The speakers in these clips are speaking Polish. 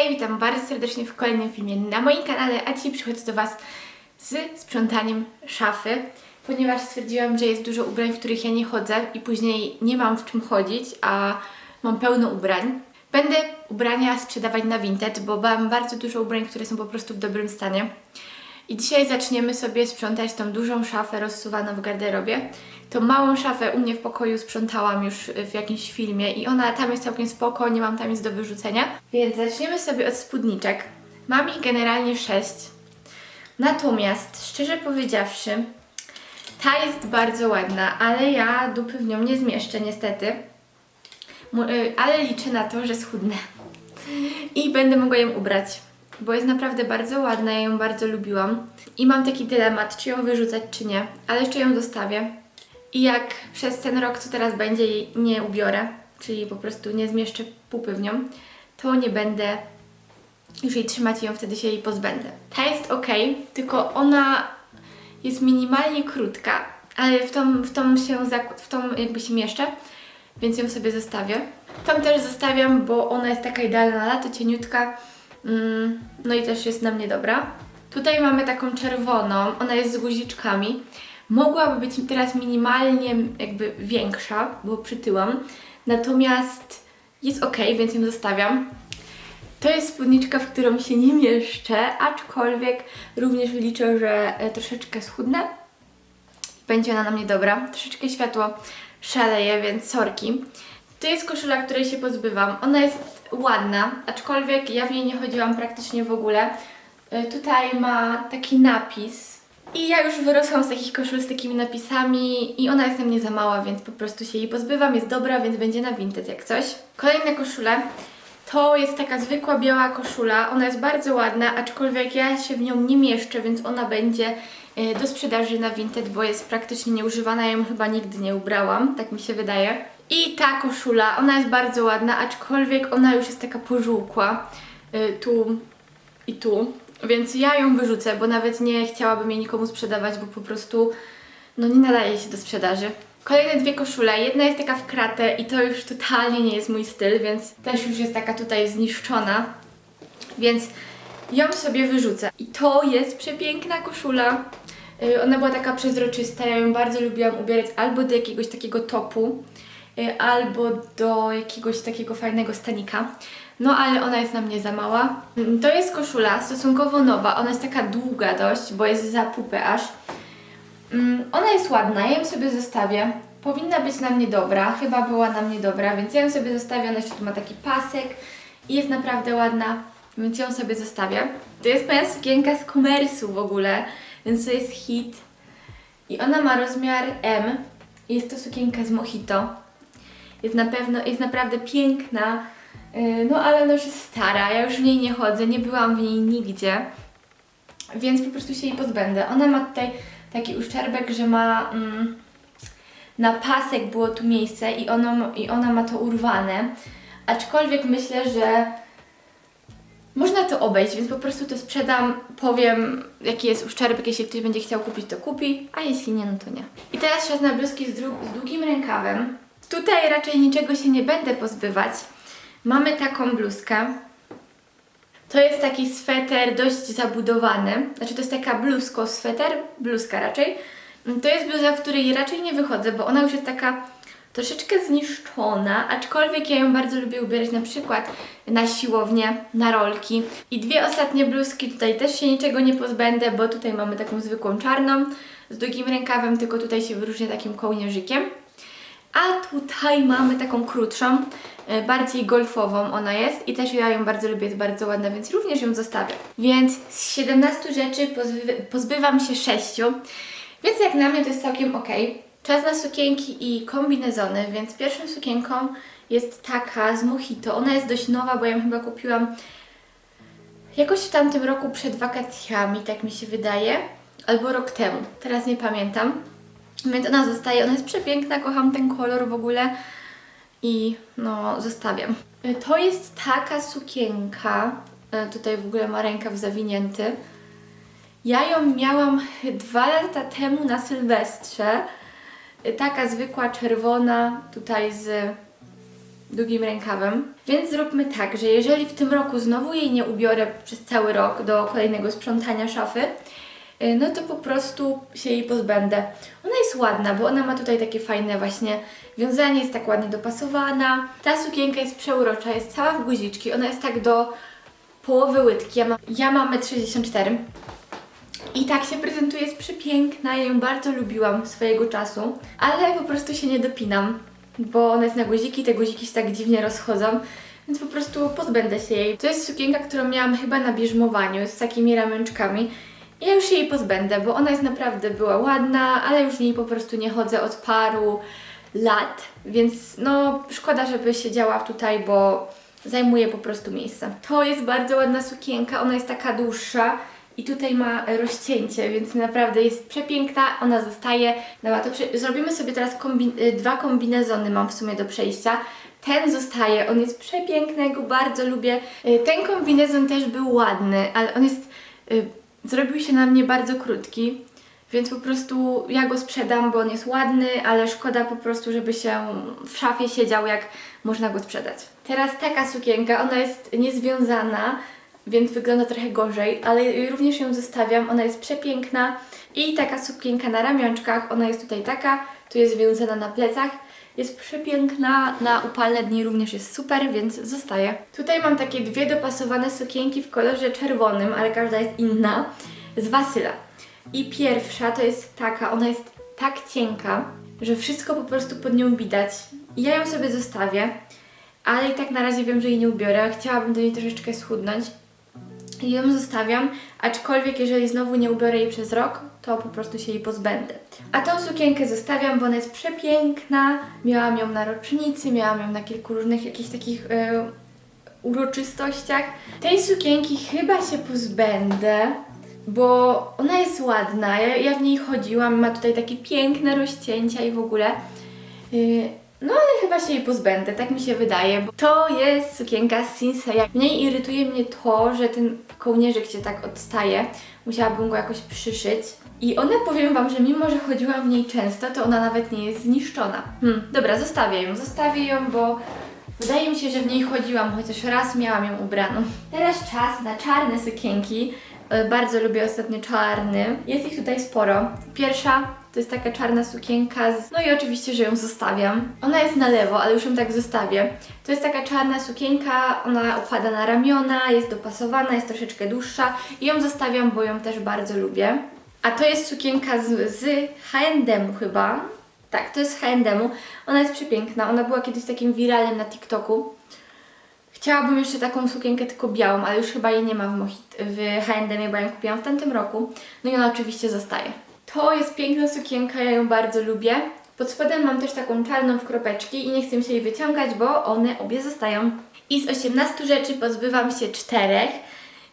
Hej, witam bardzo serdecznie w kolejnym filmie na moim kanale, a dzisiaj przychodzę do Was z sprzątaniem szafy, ponieważ stwierdziłam, że jest dużo ubrań, w których ja nie chodzę i później nie mam w czym chodzić, a mam pełno ubrań. Będę ubrania sprzedawać na Vinted, bo mam bardzo dużo ubrań, które są po prostu w dobrym stanie. I dzisiaj zaczniemy sobie sprzątać tą dużą szafę rozsuwaną w garderobie. Tą małą szafę u mnie w pokoju sprzątałam już w jakimś filmie i ona tam jest całkiem spoko, nie mam tam nic do wyrzucenia. Więc zaczniemy sobie od spódniczek. Mam ich generalnie sześć. Natomiast, szczerze powiedziawszy, ta jest bardzo ładna, ale ja dupy w nią nie zmieszczę niestety. Y, Ale liczę na to, że schudnę. I będę mogła ją ubrać bo jest naprawdę bardzo ładna, ja ją bardzo lubiłam. I mam taki dylemat, czy ją wyrzucać, czy nie, ale jeszcze ją zostawię. I jak przez ten rok, co teraz będzie, jej nie ubiorę, czyli po prostu nie zmieszczę pupy w nią, to nie będę już jej trzymać i ją wtedy się jej pozbędę. Ta jest ok, tylko ona jest minimalnie krótka, ale w tą, w tą się, w tą jakby się mieszczę, więc ją sobie zostawię. Tą też zostawiam, bo ona jest taka idealna na lato, cieniutka, no i też jest na mnie dobra. Tutaj mamy taką czerwoną, ona jest z guziczkami. Mogłaby być teraz minimalnie jakby większa, bo przytyłam. Natomiast jest ok, więc ją zostawiam. To jest spódniczka, w którą się nie mieszczę, aczkolwiek również liczę, że e, troszeczkę schudnę. Będzie ona na mnie dobra. Troszeczkę światło szaleje, więc sorki. To jest koszula, której się pozbywam. Ona jest ładna, aczkolwiek ja w niej nie chodziłam praktycznie w ogóle. Y, Tutaj ma taki napis. I ja już wyrosłam z takich koszul z takimi napisami i ona jest na mnie za mała, więc po prostu się jej pozbywam. Jest dobra, więc będzie na Vinted jak coś. Kolejne koszule. To jest taka zwykła biała koszula. Ona jest bardzo ładna, aczkolwiek ja się w nią nie mieszczę, więc ona będzie y, do sprzedaży na Vinted, bo jest praktycznie nieużywana. Ja ją chyba nigdy nie ubrałam, tak mi się wydaje. I ta koszula, ona jest bardzo ładna, aczkolwiek ona już jest taka pożółkła. y, Tu i tu. Więc ja ją wyrzucę, bo nawet nie chciałabym jej nikomu sprzedawać, bo po prostu no nie nadaje się do sprzedaży. Kolejne dwie koszule. Jedna jest taka w kratę i to już totalnie nie jest mój styl, więc też już jest taka tutaj zniszczona. Więc ją sobie wyrzucę. I to jest przepiękna koszula. Y, Ona była taka przezroczysta, ja ją bardzo lubiłam ubierać albo do jakiegoś takiego topu, albo do jakiegoś takiego fajnego stanika. No ale ona jest na mnie za mała. Mm, To jest koszula stosunkowo nowa, ona jest taka długa dość, bo jest za pupę aż. Mm, Ona jest ładna, ja ją sobie zostawię. Powinna być na mnie dobra, chyba była na mnie dobra, więc ja ją sobie zostawię. Ona jeszcze tu ma taki pasek i jest naprawdę ładna, więc ją sobie zostawię. To jest moja sukienka z komersu w ogóle, więc to jest hit. I ona ma rozmiar M. Jest to sukienka z Mojito. Jest na pewno, jest naprawdę piękna, yy, no ale ona już jest stara, ja już w niej nie chodzę, nie byłam w niej nigdzie, więc po prostu się jej pozbędę. Ona ma tutaj taki uszczerbek, że ma mm, na pasek było tu miejsce i, ono, i ona ma to urwane, aczkolwiek myślę, że można to obejść, więc po prostu to sprzedam, powiem jaki jest uszczerbek, jeśli ktoś będzie chciał kupić, to kupi, a jeśli nie, no to nie. I teraz czas na bluzki z długim rękawem. Tutaj raczej niczego się nie będę pozbywać. Mamy taką bluzkę. To jest taki sweter dość zabudowany. Znaczy to jest taka bluzko, sweter, bluzka raczej. To jest bluza, w której raczej nie wychodzę, bo ona już jest taka troszeczkę zniszczona, aczkolwiek ja ją bardzo lubię ubierać na przykład na siłownię, na rolki. I dwie ostatnie bluzki, tutaj też się niczego nie pozbędę, bo tutaj mamy taką zwykłą czarną z długim rękawem, tylko tutaj się wyróżnia takim kołnierzykiem. A tutaj mamy taką krótszą, e, bardziej golfową ona jest i też ja ją bardzo lubię, jest bardzo ładna, więc również ją zostawię. Więc z 17 rzeczy pozby- pozbywam się 6, więc jak na mnie to jest całkiem ok. Czas na sukienki i kombinezony, więc pierwszą sukienką jest taka z Mojito. Ona jest dość nowa, bo ja ją chyba kupiłam jakoś w tamtym roku przed wakacjami, tak mi się wydaje, albo rok temu, teraz nie pamiętam. Więc ona zostaje, ona jest przepiękna, kocham ten kolor w ogóle i no zostawiam. To jest taka sukienka, y, tutaj w ogóle ma rękaw zawinięty. Ja ją miałam dwa lata temu na Sylwestrze. Y, Taka zwykła czerwona, tutaj z długim rękawem. Więc zróbmy tak, że jeżeli w tym roku znowu jej nie ubiorę przez cały rok do kolejnego sprzątania szafy, no to po prostu się jej pozbędę. Ona jest ładna, bo ona ma tutaj takie fajne właśnie wiązanie, jest tak ładnie dopasowana. Ta sukienka jest przeurocza, jest cała w guziczki, ona jest tak do połowy łydki. Ja mam, ja mam 1,64 m. I tak się prezentuje, jest przepiękna, ja ją bardzo lubiłam swojego czasu, ale po prostu się nie dopinam, bo ona jest na guziki, te guziki się tak dziwnie rozchodzą, więc po prostu pozbędę się jej. To jest sukienka, którą miałam chyba na bierzmowaniu z takimi ramionczkami. Ja już się jej pozbędę, bo ona jest naprawdę była ładna, ale już w niej po prostu nie chodzę od paru lat, więc no szkoda, żeby siedziała tutaj, bo zajmuje po prostu miejsce. To jest bardzo ładna sukienka, ona jest taka dłuższa i tutaj ma rozcięcie, więc naprawdę jest przepiękna, ona zostaje. Dobra, to zrobimy sobie teraz kombi... y, dwa kombinezony mam w sumie do przejścia. Ten zostaje, on jest przepiękny, go bardzo lubię. Y, Ten kombinezon też był ładny, ale on jest... Zrobił się na mnie bardzo krótki, więc po prostu ja go sprzedam, bo on jest ładny, ale szkoda po prostu, żeby się w szafie siedział, jak można go sprzedać. Teraz taka sukienka, ona jest niezwiązana, więc wygląda trochę gorzej, ale również ją zostawiam, ona jest przepiękna. I taka sukienka na ramionczkach, ona jest tutaj taka, tu jest związana na plecach. Jest przepiękna, na upalne dni również jest super, więc zostaje. Tutaj mam takie dwie dopasowane sukienki w kolorze czerwonym, ale każda jest inna, z Wasyla. I pierwsza to jest taka, ona jest tak cienka, że wszystko po prostu pod nią widać. I ja ją sobie zostawię, ale i tak na razie wiem, że jej nie ubiorę. Chciałabym do niej troszeczkę schudnąć. I ją zostawiam, aczkolwiek jeżeli znowu nie ubiorę jej przez rok, to po prostu się jej pozbędę. A tą sukienkę zostawiam, bo ona jest przepiękna. Miałam ją na rocznicy, miałam ją na kilku różnych jakichś takich e, uroczystościach. Tej sukienki chyba się pozbędę, bo ona jest ładna. Ja, ja w niej chodziłam, ma tutaj takie piękne rozcięcia i w ogóle. Yy, no ale chyba się jej pozbędę, tak mi się wydaje, bo to jest sukienka Sinseya. Mniej irytuje mnie to, że ten kołnierzyk się tak odstaje. Musiałabym go jakoś przyszyć. I ona, powiem Wam, że mimo, że chodziłam w niej często, to ona nawet nie jest zniszczona. Hmm, dobra, zostawię ją, zostawię ją, bo wydaje mi się, że w niej chodziłam, chociaż raz miałam ją ubraną. Teraz czas na czarne sukienki. E, Bardzo lubię ostatnio czarny. Jest ich tutaj sporo. Pierwsza to jest taka czarna sukienka, z... no i oczywiście, że ją zostawiam. Ona jest na lewo, ale już ją tak zostawię. To jest taka czarna sukienka, ona opada na ramiona, jest dopasowana, jest troszeczkę dłuższa i ją zostawiam, bo ją też bardzo lubię. A to jest sukienka z, z H&M chyba. Tak, to jest z H&M. Ona jest przepiękna. Ona była kiedyś takim wiralem na TikToku. Chciałabym jeszcze taką sukienkę tylko białą, ale już chyba jej nie ma w, Mohit- w H&M, bo ją kupiłam w tamtym roku. No i ona oczywiście zostaje. To jest piękna sukienka, ja ją bardzo lubię. Pod spodem mam też taką czarną w kropeczki i nie chcę się jej wyciągać, bo one obie zostają. I z 18 rzeczy pozbywam się czterech.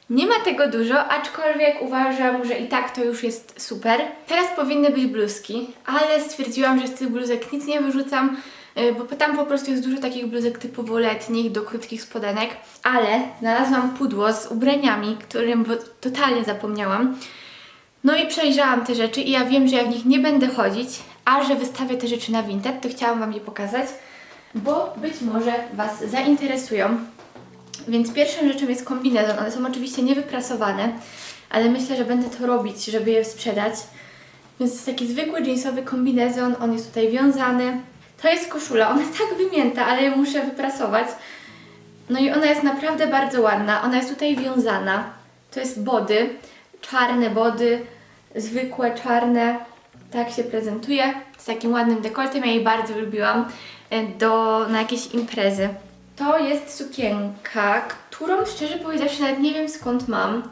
Nie ma tego dużo, aczkolwiek uważam, że i tak to już jest super. Teraz powinny być bluzki, ale stwierdziłam, że z tych bluzek nic nie wyrzucam, bo tam po prostu jest dużo takich bluzek typowo letnich, do krótkich spodenek. Ale znalazłam pudło z ubraniami, którym totalnie zapomniałam. No i przejrzałam te rzeczy i ja wiem, że ja w nich nie będę chodzić, a że wystawię te rzeczy na Vinted, to chciałam Wam je pokazać, bo być może Was zainteresują. Więc pierwszą rzeczą jest kombinezon. One są oczywiście niewyprasowane, ale myślę, że będę to robić, żeby je sprzedać. Więc to jest taki zwykły jeansowy kombinezon, on jest tutaj wiązany. To jest koszula, ona jest tak wymięta, ale ją muszę wyprasować. No i ona jest naprawdę bardzo ładna. Ona jest tutaj wiązana. To jest body, czarne body, zwykłe czarne. Tak się prezentuje. Z takim ładnym dekoltem. Ja jej bardzo lubiłam e, do, na jakieś imprezy. To jest sukienka, którą szczerze powiedziawszy nawet nie wiem skąd mam.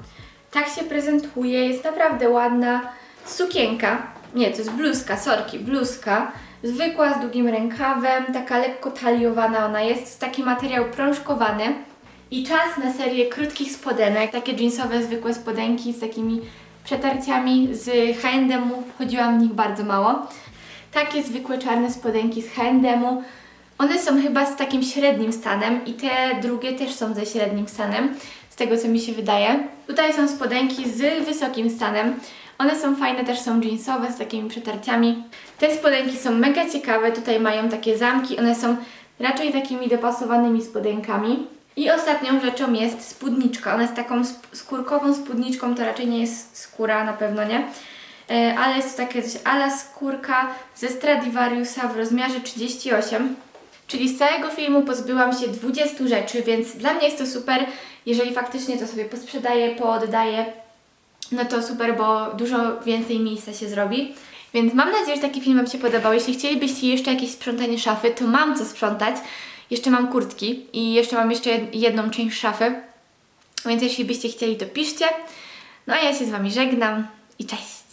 Tak się prezentuje, jest naprawdę ładna. Sukienka, nie, to jest bluzka, sorki, bluzka. Zwykła, z długim rękawem, taka lekko taliowana ona jest. jest taki materiał prążkowany. I czas na serię krótkich spodenek, takie jeansowe, zwykłe spodenki z takimi przetarciami z H&M-u. Chodziłam w nich bardzo mało. Takie zwykłe czarne spodenki z H&M-u. One są chyba z takim średnim stanem i te drugie też są ze średnim stanem, z tego co mi się wydaje. Tutaj są spodenki z wysokim stanem. One są fajne, też są jeansowe z takimi przetarciami. Te spodenki są mega ciekawe, tutaj mają takie zamki, one są raczej takimi dopasowanymi spodenkami. I ostatnią rzeczą jest spódniczka. Ona jest taką skórkową spódniczką, to raczej nie jest skóra, na pewno nie. E, ale jest to takie coś ala skórka ze Stradivariusa w rozmiarze 38. Czyli z całego filmu pozbyłam się 20 rzeczy, więc dla mnie jest to super. Jeżeli faktycznie to sobie posprzedaję, pooddaję, no to super, bo dużo więcej miejsca się zrobi. Więc mam nadzieję, że taki film Wam się podobał. Jeśli chcielibyście jeszcze jakieś sprzątanie szafy, to mam co sprzątać. Jeszcze mam kurtki i jeszcze mam jeszcze jed- jedną część szafy. Więc jeśli byście chcieli, to piszcie. No a ja się z Wami żegnam i cześć!